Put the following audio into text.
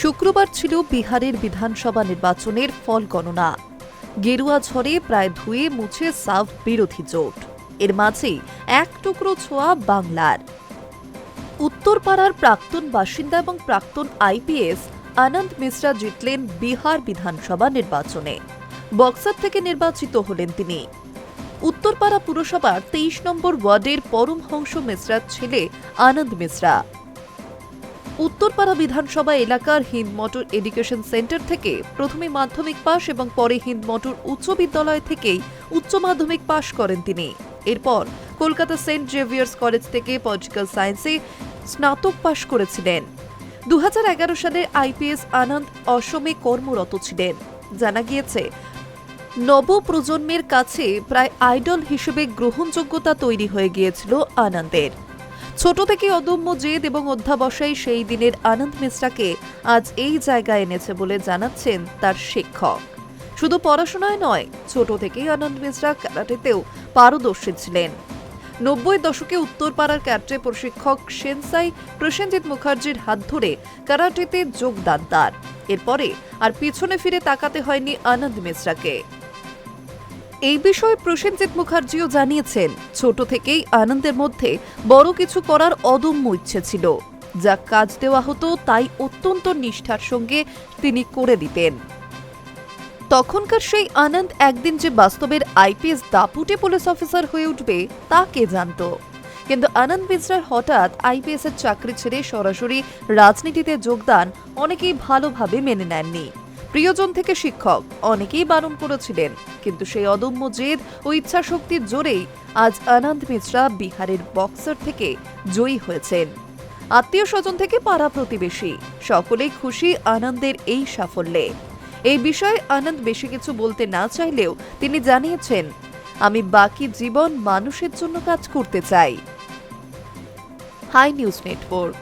শুক্রবার ছিল বিহারের বিধানসভা নির্বাচনের ফল গণনা। গেরুয়া ঝড়ে প্রায় ধুয়ে মুছে সাফ বিরোধী জোট। এর মাঝেই এক টুকরো ছোঁয়া বাংলার। উত্তরপাড়ার প্রাক্তন বাসিন্দা এবং প্রাক্তন আইপিএস আনন্দ মিশ্রা জিতলেন বিহার বিধানসভা নির্বাচনে। বক্সার থেকে নির্বাচিত হলেন তিনি। উত্তরপাড়া পুরসভার তেইশ নম্বর ওয়ার্ডের পরমহংস মিশ্রার ছেলে আনন্দ মিশ্রা। উত্তরপাড়া বিধানসভা এলাকার হিন্দ মোটর এডুকেশন সেন্টার থেকে প্রথমে মাধ্যমিক পাশ এবং পরে হিন্দ মোটর উচ্চ বিদ্যালয় থেকেই উচ্চ মাধ্যমিক পাশ করেন তিনি। এরপর কলকাতা সেন্ট জেভিয়ার্স কলেজ থেকে পলিটিক্যাল সায়েন্সে স্নাতক পাশ করেছিলেন। দু হাজার এগারো সালে আইপিএস আনন্দ অসমে কর্মরত ছিলেন। জানা গিয়েছে, নবপ্রজন্মের কাছে প্রায় আইডল হিসেবে গ্রহণযোগ্যতা তৈরি হয়ে গিয়েছিল আনন্দের। ছোট থেকে অদম্য জেদ এবং অধ্যাবসায়ী সেই দিনের আনন্দ মিশ্রাকে আজ এই জায়গায় এনেছে বলে জানাচ্ছেন তার শিক্ষক। শুধু পড়াশোনায় নয়, ছোট থেকেই আনন্দ মিশ্রা ক্যারাটেতেও পারদর্শী ছিলেন। নব্বই দশকে উত্তরপাড়ার ক্যারাটে প্রশিক্ষক সেনসাই প্রসেনজিৎ মুখার্জির হাত ধরে ক্যারাটেতে যোগদান তার। এরপরে আর পিছনে ফিরে তাকাতে হয়নি আনন্দ মিশ্রাকে। এই বিষয়ে প্রসেনজিৎ মুখার্জিও জানিয়েছেন, ছোট থেকেই আনন্দের মধ্যে বড় কিছু করার অদম্য ইচ্ছে ছিল। যা কাজ দেওয়া হতো তাই অত্যন্ত নিষ্ঠার সঙ্গে তিনি করে দিতেন। তখনকার সেই আনন্দ একদিন যে বাস্তবের আইপিএস দাপুটে পুলিশ অফিসার হয়ে উঠবে, তা কে জানত? কিন্তু আনন্দ মিশ্রার হঠাৎ আইপিএস এর চাকরি ছেড়ে সরাসরি রাজনীতিতে যোগদান অনেকেই ভালোভাবে মেনে নেননি। প্রিয়জন থেকে শিক্ষক। অনেকেই বারণ করেছিলেন কিন্তু সেই অদম্য জেদ ও ইচ্ছাশক্তির জোরেই আজ আনন্দ মিশ্রা বিহারের বক্সার থেকে জয়ী হয়েছেন। আত্মীয় স্বজন থেকে পাড়া প্রতিবেশী, সকলেই খুশি আনন্দের এই সাফল্যে। এই বিষয়ে আনন্দ বেশি কিছু বলতে না চাইলেও তিনি জানিয়েছেন, আমি বাকি জীবন মানুষের জন্য কাজ করতে চাই। Hi news network.